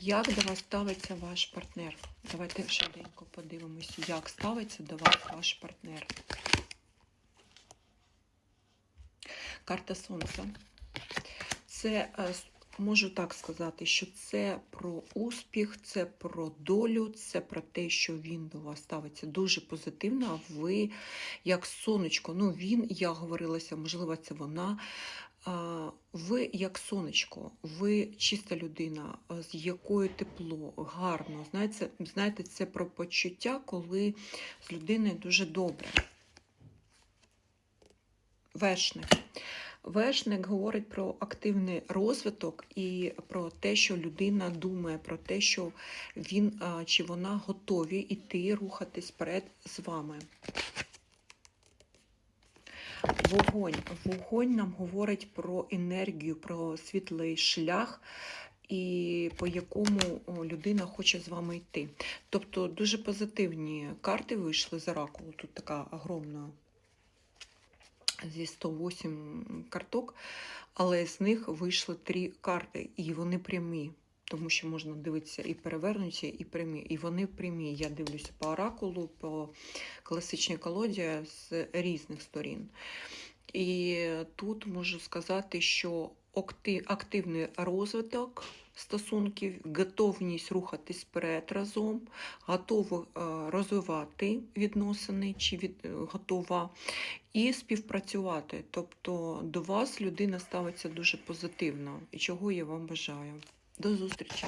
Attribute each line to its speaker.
Speaker 1: Як до вас ставиться ваш партнер? Давайте швиденько подивимось, як ставиться до вас ваш партнер. Карта Сонця. Це е, можу так сказати, що це про успіх, це про долю, це про те, що він до вас ставиться дуже позитивно. А ви, як сонечко, ну він, я говорилася, можливо, це вона. Ви як сонечко, ви чиста людина, з якою тепло, гарно. Знаєте, знаєте, це про почуття, коли з людиною дуже добре. Вершник. Вершник говорить про активний розвиток і про те, що людина думає, про те, що він чи вона готові йти, рухатись вперед з вами. Вогонь. Вогонь нам говорить про енергію, про світлий шлях, і по якому людина хоче з вами йти. Тобто дуже позитивні карти вийшли з оракулу. Тут така огромна зі 108 карток, але з них вийшли три карти, і вони прямі. Тому що можна дивитися і перевернуті, і прямі. І вони прямі. Я дивлюся по оракулу, по класичній колоді з різних сторін. І тут можу сказати, що активний розвиток стосунків, готовність рухатись вперед разом, готова е, розвивати відносини чи від, е, готова і співпрацювати. Тобто до вас людина ставиться дуже позитивно, і чого я вам бажаю. До зустрічі!